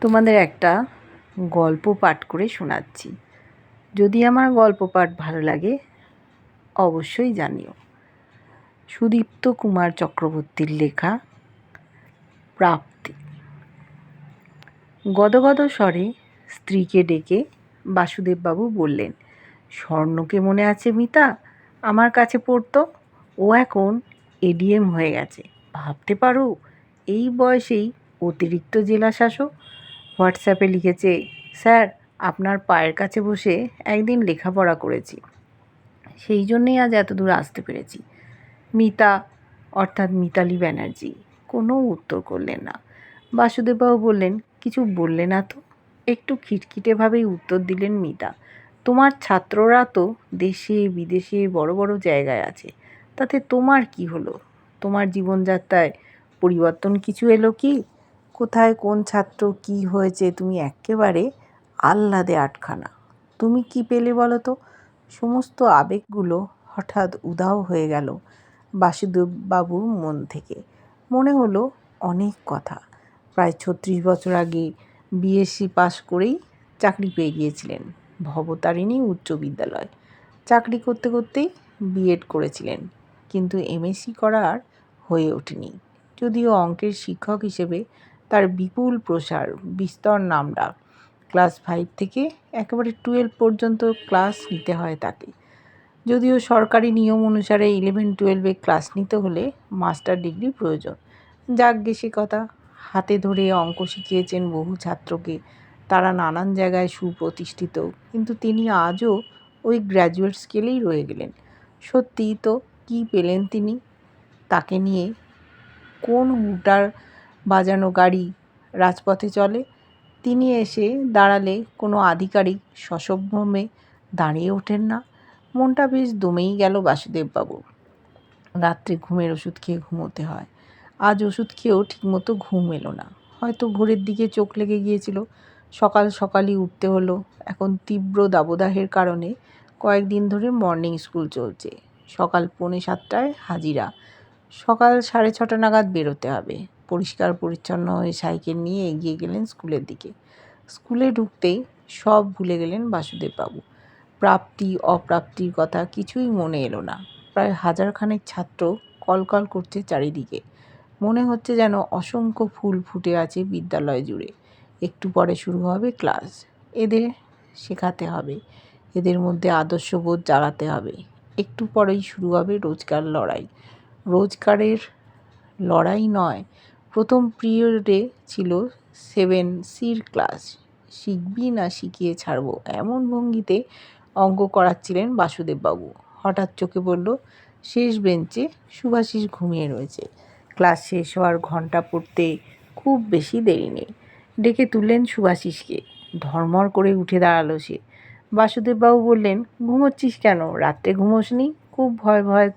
তোমাদের একটা গল্প পাঠ করে শোনাচ্ছি। যদি আমার গল্প পাঠ ভালো লাগে, অবশ্যই জানিও। সুদীপ্ত কুমার চক্রবর্তীর লেখা, প্রাপ্তি। গদগদ স্বরে স্ত্রীকে ডেকে বাসুদেববাবু বললেন, স্বর্ণকে মনে আছে মিতা? আমার কাছে পড়তো। ও এখন এডিএম হয়ে গেছে। ভাবতে পারো, এই বয়সেই অতিরিক্ত জেলা শাসক হোয়াটসঅ্যাপে লিখেছে, স্যার, আপনার পায়ের কাছে বসে একদিন লেখাপড়া করেছি। সেই জন্যেই আজ এত দূর আসতে পেরেছি। মিতা, অর্থাৎ মিতালি ব্যানার্জি, কোনো উত্তর করলেন না। বাসুদেববাবু বললেন, কিছু বললে না তো? একটু খিটখিটেভাবেই উত্তর দিলেন মিতা, তোমার ছাত্ররা তো দেশে, বিদেশে বড় বড় জায়গায় আছে, তাতে তোমার কি হলো? তোমার জীবনযাত্রায় পরিবর্তন কিছু এলো কি? কোথায়, কোন ছাত্র কি হয়েছে, তুমি একেবারে আহ্লাদে আটখানা। তুমি কি পেলে বলো তো? সমস্ত আবেগগুলো হঠাৎ উধাও হয়ে গেল বাসুদেববাবুর মন থেকে। মনে হলো অনেক কথা। প্রায় ছত্রিশ বছর আগে বিএসসি পাশ করেই চাকরি পেয়ে গিয়েছিলেন ভবতারিণী উচ্চ বিদ্যালয়। চাকরি করতে করতেই বিএড করেছিলেন, কিন্তু এমএসসি করা আর হয়ে ওঠেনি। যদিও অঙ্কের শিক্ষক হিসেবে তার বিপুল প্রসার, বিস্তর নামডাক ক্লাস ফাইভ থেকে একেবারে টুয়েলভ পর্যন্ত ক্লাস নিতে হয় তাকে। যদিও সরকারি নিয়ম অনুসারে ইলেভেন টুয়েলভে ক্লাস নিতে হলে মাস্টার ডিগ্রি প্রয়োজন। যাক গে সে কথা, হাতে ধরে অঙ্ক শিখিয়েছেন বহু ছাত্রকে। তারা নানান জায়গায় সুপ্রতিষ্ঠিত, কিন্তু তিনি আজও ওই গ্র্যাজুয়েট স্কেলেই রয়ে গেলেন। সত্যিই তো কী পেলেন তিনি? তাকে নিয়ে কোন হুটার বাজানো গাড়ি রাজপথে চলে। তিনি এসে দাঁড়ালে কোনো আধিকারিক সসম্ভ্রমে দাঁড়িয়ে ওঠেন না। মনটা বেশ দমেই গেল বাসুদেববাবুর রাত্রে ঘুমের ওষুধ খেয়ে ঘুমোতে হয়। আজ ওষুধ খেয়েও ঠিকমতো ঘুম এলো না। হয়তো ভোরের দিকে চোখ লেগে গিয়েছিল। সকাল সকালই উঠতে হলো। এখন তীব্র দাবদাহের কারণে কয়েকদিন ধরে মর্নিং স্কুল চলছে। সকাল পৌনে সাতটায় হাজিরা। সকাল সাড়ে ছটা নাগাদ বেরোতে হবে। পরিষ্কার পরিচ্ছন্ন হয়ে সাইকেল নিয়ে এগিয়ে গেলেন স্কুলের দিকে। স্কুলে ঢুকতেই সব ভুলে গেলেন বাসুদেববাবু। প্রাপ্তি, অপ্রাপ্তির কথা কিছুই মনে এলো না। প্রায় হাজারখানেক ছাত্র কলকল করছে চারিদিকে। মনে হচ্ছে যেন অসংখ্য ফুল ফুটে আছে বিদ্যালয় জুড়ে। একটু পরে শুরু হবে ক্লাস। এদের শেখাতে হবে। এদের মধ্যে আদর্শবোধ জাগাতে হবে। একটু পরেই শুরু হবে রোজকার লড়াই। রোজগারের লড়াই নয় প্রথম পিরিয়ডে ছিল সেভেন সির ক্লাস। শিখবি না শিখিয়ে ছাড়বো। এমন ভঙ্গিতে অঙ্ক করাচ্ছিলেন বাসুদেববাবু। হঠাৎ চোখে পড়ল, শেষ বেঞ্চে সুভাষিস ঘুমিয়ে রয়েছে। ক্লাস শেষ হওয়ার ঘণ্টা পড়তে খুব বেশি দেরি নেই। ডেকে তুললেন সুভাষিসকে। ধর্মর করে উঠে দাঁড়াল সে। বাসুদেববাবু বললেন, ঘুমোচ্ছিস কেন? রাত্রে ঘুমোসনি? খুব ভয় ভয়।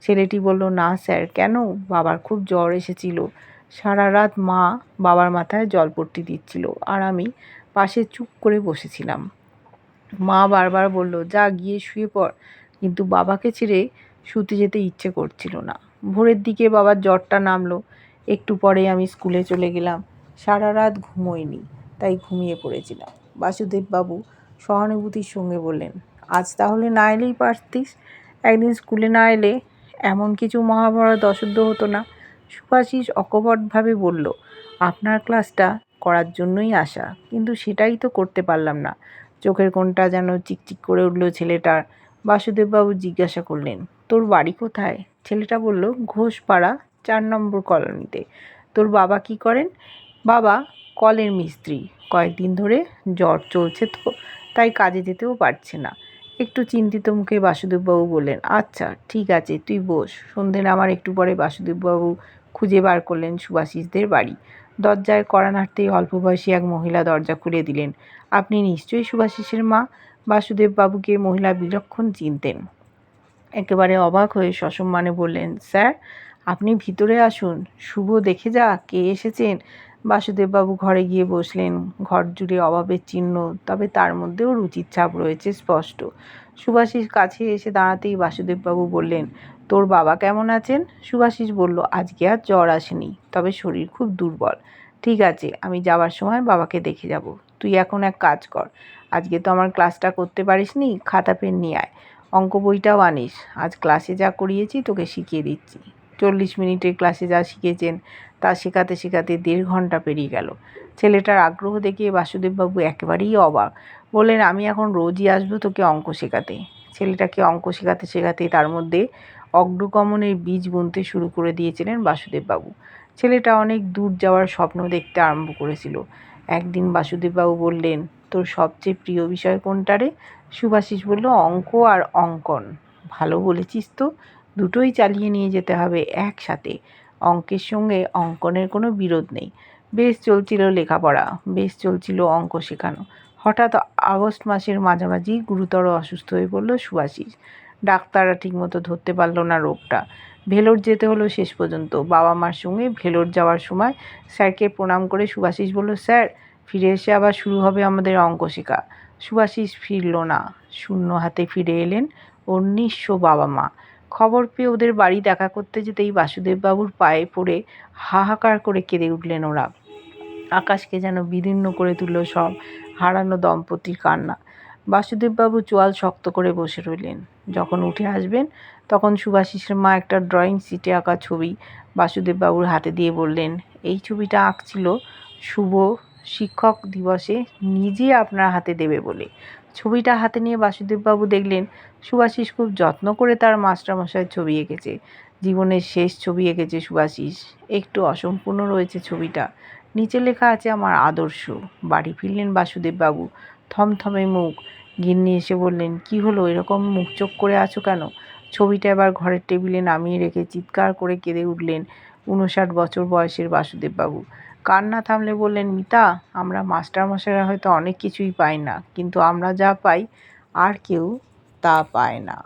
ছেলেটি বলল, না স্যার, কেন? বাবার খুব জ্বর এসেছিল। সারা রাত মা বাবার মাথায় জলপট্টি দিচ্ছিল আর আমি পাশে চুপ করে বসেছিলাম। মা বারবার বলল, যা, গিয়ে শুয়ে পড়। কিন্তু বাবাকে ছেড়ে শুতে যেতে ইচ্ছে করছিল না। ভোরের দিকে বাবার জ্বরটা নামলো। একটু পরে আমি স্কুলে চলে গেলাম। সারা রাত ঘুমোইনি তাই ঘুমিয়ে পড়েছিলাম। বাসুদেববাবু সহানুভূতির সঙ্গে বললেন, আজ তাহলে না এলেই পারতিস? একদিন স্কুলে না এলে এমন কিছু মহাভারত অশুদ্ধ হতো না। সুভাষিস অকপটভাবে বলল, আপনার ক্লাসটা করার জন্যই আসা। কিন্তু সেটাই তো করতে পারলাম না। চোখের কোণটা যেন চিকচিক করে উঠল ছেলেটার। বাসুদেববাবু জিজ্ঞাসা করলেন, তোর বাড়ি কোথায়? ছেলেটা বলল, ঘোষপাড়া, চার নম্বর কলোনিতে। তোর বাবা কি করেন? বাবা কলের মিস্ত্রি। কয়েকদিন ধরে জ্বর চলছে তো, তাই কাজে যেতেও পারছে না। একটু চিন্তিত মুখে বাসুদেববাবু বললেন আচ্ছা ঠিক আছে, তুই বস। সন্ধ্যে নামার একটু পরে বাসুদেববাবু খুঁজে বার করলেন সুভাষিসদের বাড়ি। দরজায় কড়া নাড়তেই অল্প বয়সী এক মহিলা দরজা খুলে দিলেন। আপনি নিশ্চয়ই সুভাষিসের মা? বাসুদেববাবুকে মহিলা বিলক্ষণ চিনতেন। একেবারে অবাক হয়ে সসম্মানে বললেন, স্যার, আপনি ভিতরে আসুন। শুভ দেখে যা কে এসেছেন। বাসুদেববাবু ঘরে গিয়ে বসলেন। ঘর জুড়ে অভাবের চিহ্ন, তবে তার মধ্যেও রুচির ছাপ রয়েছে স্পষ্ট। সুভাষিস কাছে এসে দাঁড়াতেই বাসুদেববাবু বললেন, তোর বাবা কেমন আছেন? সুভাষিস বলল, আজকে আর জ্বর আসেনি, তবে শরীর খুব দুর্বল। ঠিক আছে, আমি যাওয়ার সময় বাবাকে দেখে যাব। তুই এখন এক কাজ কর। আজকে তো আমার ক্লাসটা করতে পারিসনি খাতা পেন নিয়ে আয়। অঙ্ক বইটাও আনিস। আজ ক্লাসে যা করিয়েছি তোকে শিখিয়ে দিচ্ছি। চল্লিশ মিনিটের ক্লাসে যা শিখেছেন তা শেখাতে শেখাতে দেড় ঘণ্টা পেরিয়ে গেল। ছেলেটার আগ্রহ দেখে বাসুদেববাবু একেবারেই অবাক। বললেন, আমি এখন রোজই আসব তোকে অঙ্ক শেখাতে। ছেলেটাকে অঙ্ক শেখাতে শেখাতে তার মধ্যে অগ্রগমনের বীজ বুনতে শুরু করে দিয়েছিলেন বাসুদেববাবু। ছেলেটা অনেক দূর যাওয়ার স্বপ্ন দেখতে আরম্ভ করেছিল। একদিন বাসুদেববাবু বললেন, তোর সবচেয়ে প্রিয় বিষয় কোনটা রে? সুভাষিস বলল, অঙ্ক আর অঙ্কন। ভালো বলেছিস তো। দুটোই চালিয়ে নিয়ে যেতে হবে একসাথে। অঙ্কের সঙ্গে অঙ্কনের কোনো বিরোধ নেই। বেশ চলছিল লেখাপড়া, বেশ চলছিল অঙ্ক শেখানো। হঠাৎ আগস্ট মাসের মাঝামাঝি গুরুতর অসুস্থ হয়ে পড়ল সুভাষিস। ডাক্তাররা ঠিকমতো ধরতে পারল না রোগটা। ভেলোর যেতে হলো শেষ পর্যন্ত। বাবা মার সঙ্গে ভেলোর যাওয়ার সময় স্যারকে প্রণাম করে সুভাষিস বলল, স্যার, ফিরে এসে আবার শুরু হবে আমাদের অঙ্ক শেখা। সুভাষিস ফিরল না। শূন্য হাতে ফিরে এলেন ওর নিঃস্ব বাবা মা। খবর পেয়ে ওদের বাড়ি দেখা করতে যেতেই বাসুদেববাবুর পায়ে পড়ে হাহাকার করে কেঁদে উঠলেন ওরা। আকাশকে যেন বিদীর্ণ করে তুলল সব হারানো দম্পতির কান্না। বাসুদেববাবু চোয়াল শক্ত করে বসে রইলেন। যখন উঠে আসবেন, তখন সুভাষিসের মা একটা ড্রয়িং সিটে আঁকা ছবি বাসুদেববাবুর হাতে দিয়ে বললেন, এই ছবিটা আঁকছিল শুভ শিক্ষক দিবসে নিজে আপনার হাতে দেবে বলে। ছবিটা হাতে নিয়ে বাসুদেববাবু দেখলেন সুভাষিস খুব যত্ন করে তার মাস্টারমশাইয়ের ছবি এঁকেছে। জীবনের শেষ ছবি এঁকেছে সুভাষিস। একটু অসম্পূর্ণ রয়েছে ছবিটা। নিচে লেখা আছে আমার আদর্শ। বাড়ি ফিরলেন বাসুদেববাবু। থমথমে মুখ। গিন্নি এসে বললেন, কি হলো? এরকম মুখ চোখ করে আছো কেন? ছবিটা এবার ঘরের টেবিলে নামিয়ে রেখে চিৎকার করে কেঁদে উঠলেন উনষাট বছর বয়সের বাসুদেববাবু। কান্না থামলে বললেন, মিতা, আমরা মাস্টারমশাইরা হয়তো অনেক কিছুই পাই না, কিন্তু আমরা যা পাই, আর কেউ তা পায় না।